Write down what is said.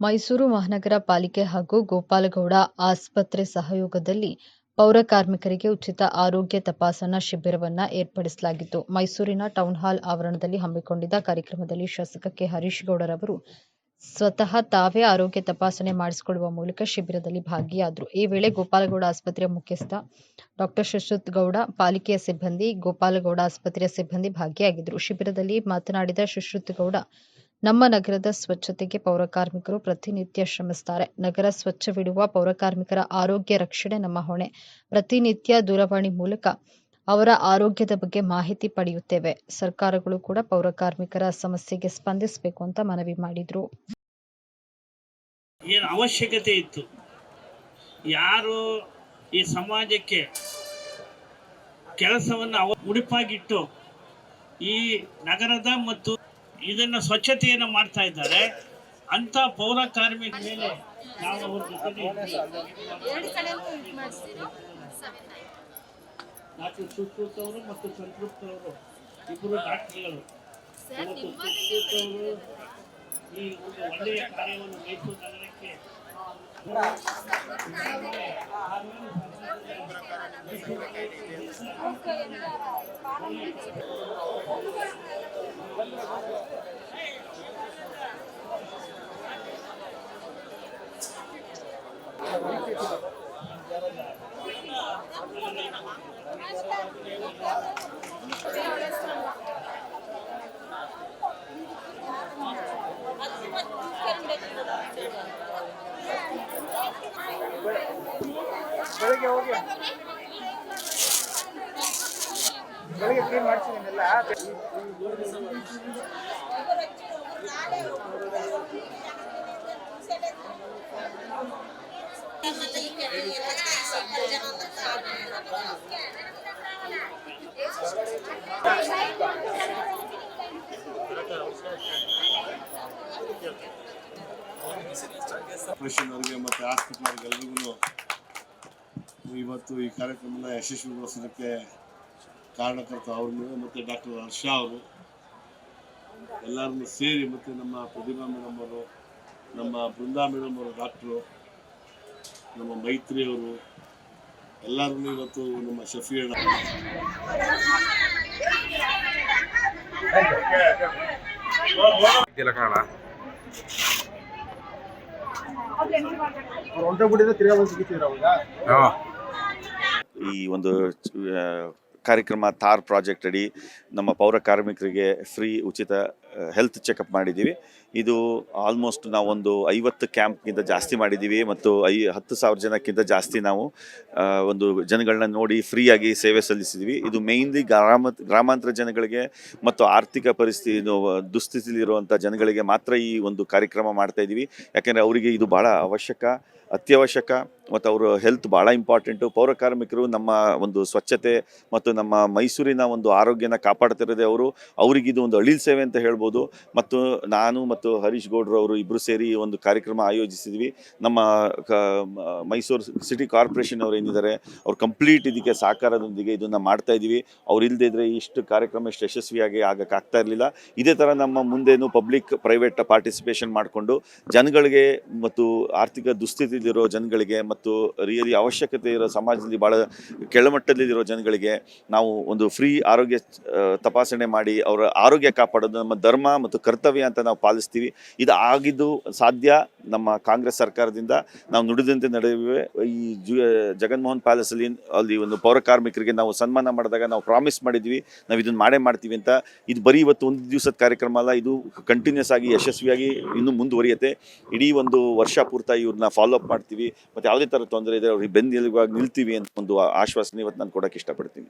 ಮೈಸೂರು ಮಹಾನಗರ ಪಾಲಿಕೆ ಹಾಗೂ ಗೋಪಾಲಗೌಡ ಆಸ್ಪತ್ರೆ ಸಹಯೋಗದಲ್ಲಿ ಪೌರ ಕಾರ್ಮಿಕರಿಗೆ ಉಚಿತ ಆರೋಗ್ಯ ತಪಾಸಣಾ ಶಿಬಿರವನ್ನು ಏರ್ಪಡಿಸಲಾಗಿತ್ತು. ಮೈಸೂರಿನ ಟೌನ್ ಹಾಲ್ ಆವರಣದಲ್ಲಿ ಹಮ್ಮಿಕೊಂಡಿದ್ದ ಕಾರ್ಯಕ್ರಮದಲ್ಲಿ ಶಾಸಕ ಕೆ. ಹರೀಶ್ ಗೌಡರವರು ಸ್ವತಃ ತಾವೇ ಆರೋಗ್ಯ ತಪಾಸಣೆ ಮಾಡಿಸಿಕೊಳ್ಳುವ ಮೂಲಕ ಶಿಬಿರದಲ್ಲಿ ಭಾಗಿಯಾದರು. ಈ ವೇಳೆ ಗೋಪಾಲಗೌಡ ಆಸ್ಪತ್ರೆಯ ಮುಖ್ಯಸ್ಥ ಡಾಕ್ಟರ್ ಶಶ್ವತ್ ಗೌಡ, ಪಾಲಿಕೆಯ ಸಿಬ್ಬಂದಿ, ಗೋಪಾಲಗೌಡ ಆಸ್ಪತ್ರೆಯ ಸಿಬ್ಬಂದಿ ಭಾಗಿಯಾಗಿದ್ದರು. ಶಿಬಿರದಲ್ಲಿ ಮಾತನಾಡಿದ ಶಶ್ವತ್ ಗೌಡ, ನಮ್ಮ ನಗರದ ಸ್ವಚ್ಛತೆಗೆ ಪೌರಕಾರ್ಮಿಕರು ಪ್ರತಿನಿತ್ಯ ಶ್ರಮಿಸ್ತಾರೆ ನಗರ ಸ್ವಚ್ಛವಿಡುವ ಪೌರಕಾರ್ಮಿಕರ ಆರೋಗ್ಯ ರಕ್ಷಣೆ ನಮ್ಮ ಹೊಣೆ. ಪ್ರತಿನಿತ್ಯ ದೂರವಾಣಿ ಮೂಲಕ ಅವರ ಆರೋಗ್ಯದ ಬಗ್ಗೆ ಮಾಹಿತಿ ಪಡೆಯುತ್ತೇವೆ. ಸರ್ಕಾರಗಳು ಕೂಡ ಪೌರಕಾರ್ಮಿಕರ ಸಮಸ್ಯೆಗೆ ಸ್ಪಂದಿಸಬೇಕು ಅಂತ ಮನವಿ ಮಾಡಿದರು. ಏನು ಅವಶ್ಯಕತೆ ಇತ್ತು ಯಾರು ಈ ಸಮಾಜಕ್ಕೆ ಕೆಲಸವನ್ನು ಅವ ಮುಡಿಪಾಗಿಟ್ಟು ಈ ನಗರದ ಮತ್ತು ಇದನ್ನು ಸ್ವಚ್ಛತೆಯನ್ನು ಮಾಡ್ತಾ ಇದ್ದಾರೆ. ಅಂತ ಪೌರ ಕಾರ್ಮಿಕ ಮೇಲೆ ನಾವು ಅವ್ರ ಡಾಕ್ಟರ್ ಸುಶ್ರುತ್ ಅವರು ಮತ್ತು ಸಂತೃಪ್ತ ಅವರು ಇಬ್ಬರು ಡಾಕ್ಟರ್ಗಳು. ಸುಶ್ರುತ್ ಅವರು ಈ ಒಂದು ಒಳ್ಳೆಯ ಕಾರ್ಯವನ್ನು ಮೈಸೂರು ನಗರಕ್ಕೆ ಬೆಳಿಗ್ಗೆ ಹೋಗಿ ಅವರಿಗೆ ಮತ್ತು ಆಸ್ಪತ್ರೆ ಎಲ್ರಿಗೂ ಇವತ್ತು ಈ ಕಾರ್ಯಕ್ರಮನ ಯಶಸ್ವಿಗೊಳಿಸೋದಕ್ಕೆ ಕಾರಣಕರ್ತ ಅವ್ರನ್ನು ಮತ್ತು ಡಾಕ್ಟರ್ ಹರ್ಷ ಅವರು. ಎಲ್ಲರನ್ನು ಸೇರಿ ಮತ್ತು ನಮ್ಮ ಪ್ರತಿಭಾ ಮೇಡಮ್ ಅವರು ನಮ್ಮ ಬೃಂದಾ ಮೇಡಮ್ ಅವರು ಡಾಕ್ಟ್ರು ನಮ್ಮ ಮೈತ್ರಿ ಅವರು ಎಲ್ಲರನ್ನೂ ಇವತ್ತು ನಮ್ಮ ಶಫೀರ್ ಅವ್ರು ಈ ಒಂದು ಕಾರ್ಯಕ್ರಮ ಥಾರ್ ಪ್ರಾಜೆಕ್ಟ್ ಅಡಿ ನಮ್ಮ ಪೌರ ಕಾರ್ಮಿಕರಿಗೆ ಫ್ರೀ ಉಚಿತ ಹೆಲ್ತ್ ಚೆಕಪ್ ಮಾಡಿದ್ದೀವಿ. ಇದು ಆಲ್ಮೋಸ್ಟ್ ನಾವೊಂದು ಐವತ್ತು ಕ್ಯಾಂಪ್ಗಿಂತ ಜಾಸ್ತಿ ಮಾಡಿದ್ದೀವಿ ಮತ್ತು ಐ, ಹತ್ತು ಸಾವಿರ ಜನಕ್ಕಿಂತ ಜಾಸ್ತಿ ನಾವು ಒಂದು ಜನಗಳನ್ನ ನೋಡಿ ಫ್ರೀಯಾಗಿ ಸೇವೆ ಸಲ್ಲಿಸಿದ್ವಿ. ಇದು ಮೇಯ್ನ್ಲಿ ಗ್ರಾಮ, ಗ್ರಾಮಾಂತರ ಜನಗಳಿಗೆ ಮತ್ತು ಆರ್ಥಿಕ ಪರಿಸ್ಥಿತಿ ದುಸ್ಥಿತಿಲಿರುವಂಥ ಜನಗಳಿಗೆ ಮಾತ್ರ ಈ ಒಂದು ಕಾರ್ಯಕ್ರಮ ಮಾಡ್ತಾ ಇದ್ದೀವಿ ಯಾಕೆಂದರೆ ಅವರಿಗೆ ಇದು ಭಾಳ ಅವಶ್ಯಕ, ಅತ್ಯವಶ್ಯಕ ಮತ್ತು ಅವರ ಹೆಲ್ತ್ ಭಾಳ ಇಂಪಾರ್ಟೆಂಟು ಪೌರ ಕಾರ್ಮಿಕರು ನಮ್ಮ ಒಂದು ಸ್ವಚ್ಛತೆ ಮತ್ತು ನಮ್ಮ ಮೈಸೂರಿನ ಒಂದು ಆರೋಗ್ಯನ ಕಾಪಾಡ್ತಿರೋದೇ ಅವರು. ಅವರಿಗಿದು ಒಂದು ಅಳಿಲ್ ಸೇವೆ ಅಂತ ಹೇಳ್ಬೋದು. ಮತ್ತು ನಾನು ಮತ್ತು ಹರೀಶ್ ಗೌಡ್ರು ಅವರು ಇಬ್ಬರು ಸೇರಿ ಒಂದು ಕಾರ್ಯಕ್ರಮ ಆಯೋಜಿಸಿದ್ವಿ. ನಮ್ಮ ಮೈಸೂರು ಸಿಟಿ ಕಾರ್ಪೊರೇಷನ್ ಅವರು ಏನಿದ್ದಾರೆ, ಅವ್ರು ಕಂಪ್ಲೀಟ್ ಇದಕ್ಕೆ ಸಹಕಾರದೊಂದಿಗೆ ಇದನ್ನು ಮಾಡ್ತಾ ಇದ್ದೀವಿ ಅವ್ರು ಇಲ್ಲದೆ ಇದ್ದರೆ ಇಷ್ಟು ಕಾರ್ಯಕ್ರಮ ಇಷ್ಟು ಯಶಸ್ವಿಯಾಗಿ ಆಗಕ್ಕಾಗ್ತಾ ಇರಲಿಲ್ಲ. ಇದೇ ಥರ ನಮ್ಮ ಮುಂದೇನು ಪಬ್ಲಿಕ್ ಪ್ರೈವೇಟ್ ಪಾರ್ಟಿಸಿಪೇಷನ್ ಮಾಡಿಕೊಂಡು ಜನಗಳಿಗೆ ಮತ್ತು ಆರ್ಥಿಕ ದುಸ್ಥಿತಿಲಿರೋ ಜನಗಳಿಗೆ ಮತ್ತು ರಿಯಲಿ ಅವಶ್ಯಕತೆ ಇರೋ ಸಮಾಜದಲ್ಲಿ ಭಾಳ ಕೆಳಮಟ್ಟದಲ್ಲಿರೋ ಜನಗಳಿಗೆ ನಾವು ಒಂದು ಫ್ರೀ ಆರೋಗ್ಯ ತಪಾಸಣೆ ಮಾಡಿ ಅವರ ಆರೋಗ್ಯ ಕಾಪಾಡೋದು ನಮ್ಮ ಧರ್ಮ ಮತ್ತು ಕರ್ತವ್ಯ ಅಂತ ನಾವು ಪಾಲಿಸ್ತೀವಿ ಇದು ಆಗಿದ್ದು ಸಾಧ್ಯ. ನಮ್ಮ ಕಾಂಗ್ರೆಸ್ ಸರ್ಕಾರದಿಂದ ನಾವು ನುಡಿದಂತೆ ನಡೆಯುವೆ ಈ ಜು ಜಗನ್ಮೋಹನ್ ಪ್ಯಾಲೇಸಲ್ಲಿ ಅಲ್ಲಿ ಒಂದು ಪೌರ ಕಾರ್ಮಿಕರಿಗೆ ನಾವು ಸನ್ಮಾನ ಮಾಡಿದಾಗ ನಾವು ಪ್ರಾಮಿಸ್ ಮಾಡಿದ್ವಿ. ನಾವು ಇದನ್ನು ಮಾಡೇ ಮಾಡ್ತೀವಿ ಅಂತ. ಇದು ಬರೀ ಇವತ್ತು ಒಂದು ದಿವಸದ ಕಾರ್ಯಕ್ರಮ ಅಲ್ಲ, ಇದು ಕಂಟಿನ್ಯೂಸ್ ಆಗಿ, ಯಶಸ್ವಿಯಾಗಿ ಇನ್ನೂ ಮುಂದುವರಿಯುತ್ತೆ. ಇಡೀ ಒಂದು ವರ್ಷ ಪೂರ್ತಿ ಇವ್ರನ್ನ ಫಾಲೋ ಅಪ್ ಮಾಡ್ತೀವಿ. ಮತ್ತು ಯಾವುದೇ ಥರ ತೊಂದರೆ ಇದೆ ಅವ್ರಿಗೆ ಬೆನ್ನೆಲುಬಾಗಿ ನಿಲ್ತೀವಿ ಅಂತ ಒಂದು ಆಶ್ವಾಸನೆ ಇವತ್ತು ನಾನು ಕೊಡೋಕ್ಕೆ ಇಷ್ಟಪಡ್ತೀನಿ.